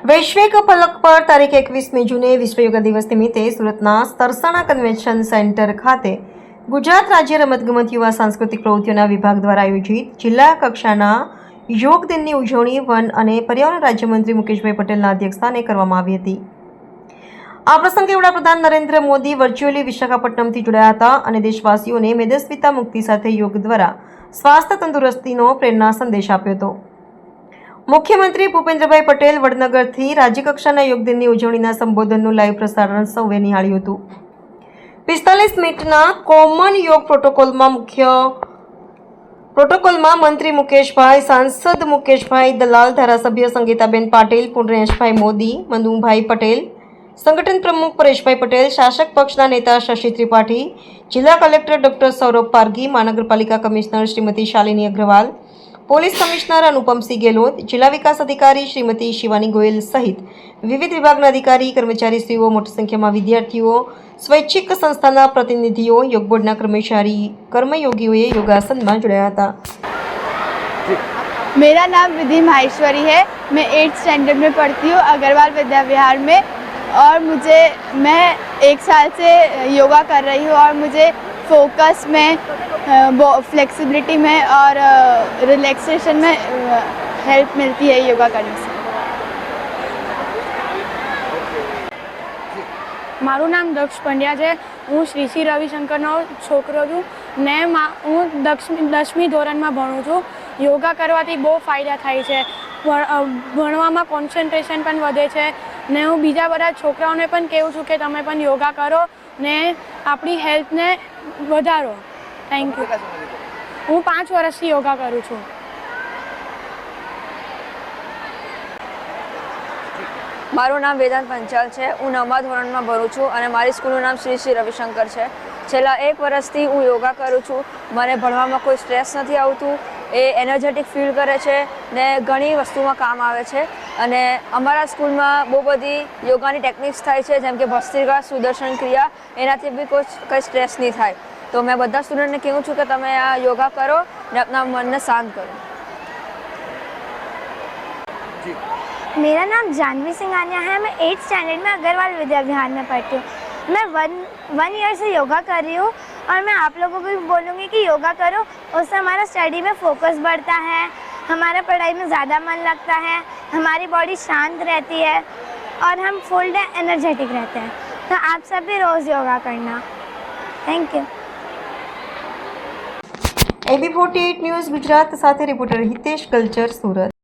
વૈશ્વિક ફલક પર તારીખ એકવીસમી જૂને વિશ્વ યોગા દિવસ નિમિત્તે સુરતના સરસાણા કન્વેન્શન સેન્ટર ખાતે ગુજરાત રાજ્ય રમતગમત યુવા સાંસ્કૃતિક પ્રવૃત્તિઓના વિભાગ દ્વારા આયોજિત જિલ્લા કક્ષાના યોગ દિનની ઉજવણી વન અને પર્યાવરણ રાજ્યમંત્રી મુકેશભાઈ પટેલના અધ્યક્ષસ્થાને કરવામાં આવી હતી. આ પ્રસંગે વડાપ્રધાન નરેન્દ્ર મોદી વર્ચ્યુઅલી વિશાખાપટ્ટનમથી જોડાયા હતા અને દેશવાસીઓને મેદસ્વીતા મુક્તિ સાથે યોગ દ્વારા સ્વાસ્થ્ય તંદુરસ્તીનો પ્રેરણા સંદેશ આપ્યો હતો. મુખ્યમંત્રી ભૂપેન્દ્રભાઈ પટેલ વડનગરથી રાજ્યકક્ષાના યોગ દિનની ઉજવણીના સંબોધનનું લાઈવ પ્રસારણ સૌએ નિહાળ્યું હતું. પિસ્તાલીસ મિનિટના કોમન યોગ પ્રોટોકોલમાં મુખ્ય પ્રોટોકોલમાં મંત્રી મુકેશભાઈ, સાંસદ મુકેશભાઈ દલાલ, ધારાસભ્ય સંગીતાબેન પાટીલ પૂર્ણેશભાઈ મોદી, મનુભાઈ પટેલ, સંગઠન પ્રમુખ પરેશભાઈ પટેલ, શાસક પક્ષના નેતા શશી ત્રિપાઠી, જિલ્લા કલેક્ટર ડોક્ટર સૌરભ પારગી મહાનગરપાલિકા commissioner Shrimati Shalini Agrawal police commissioner Anupamsinh Gehlot જિલ્લા વિકાસ અધિકારી શ્રીમતી શિવાની ગોયલ સહિત વિવિધ વિભાગના અધિકારી કર્મચારીશ્રીઓ મોટી સંખ્યામાં વિદ્યાર્થીઓ સ્વૈચ્છિક સંસ્થાના પ્રતિનિધિઓ યોગ બોર્ડના કર્મચારી કર્મયોગીઓએ યોગાસનમાં જોડાયા હતા मेरा नाम विधि माहेश्वरी है मैं एट्थ स्टैंडर्ड में पढ़ती हूँ अग्रवाल विद्या विहार में और मुझे मैं एक साल से योगा कर रही हूँ और मुझे फोकस में फ्लेक्सिबिलिटी में और रिलैक्सेशन में हेल्प मिलती है योगा करने से મારું નામ દક્ષ પંડ્યા છે હું શ્રી શ્રી રવિશંકરનો છોકરો છું ને મા- હું દક્ષમી દસમી ધોરણમાં ભણું છું યોગા કરવાથી બહુ ફાયદા થાય છે ભણ- અ, ભણવામાં કોન્સન્ટ્રેશન પણ વધે છે ને હું બીજા બધા છોકરાઓને પણ કહું છું કે તમે પણ યોગા કરો ને આપણી હેલ્થને વધારો થેન્ક યુ હું પાંચ વર્ષથી યોગા કરું છું. મારું નામ વેદાંત પંચાલ છે. હું નવમા ધોરણમાં ભરું છું અને મારી સ્કૂલનું નામ શ્રી શ્રી રવિશંકર છે. છેલ્લા એક વર્ષથી હું યોગા કરું છું. મને ભણવામાં કોઈ સ્ટ્રેસ નથી આવતું. એ એનર્જેટિક ફીલ કરે છે ને ઘણી વસ્તુમાં કામ આવે છે. અને અમારા સ્કૂલમાં બહુ બધી યોગાની ટેકનિક્સ થાય છે, જેમ કે ભસ્ત્રિકા સુદર્શન ક્રિયા. એનાથી બી કોઈ કંઈ સ્ટ્રેસ નહીં થાય. તો મેં બધા સ્ટુડન્ટને કહું છું કે તમે આ યોગા કરો ને આપણા મનને શાંત કરો मेरा नाम जानवी सिंघानिया है मैं एट्थ स्टैंडर्ड में अग्रवाल विद्या विहार में पढ़ती हूँ मैं वन वन ईयर से योगा कर रही हूँ और मैं आप लोगों को भी बोलूँगी कि योगा करो उससे हमारा स्टडी में फोकस बढ़ता है हमारा पढ़ाई में ज़्यादा मन लगता है हमारी बॉडी शांत रहती है और हम फुल डे एनर्जेटिक रहते हैं तो आप सब भी रोज़ योगा करना thank you AB forty news Gujarat સાથે રિપોર્ટર હિતેશ કલ્ચર સુરત.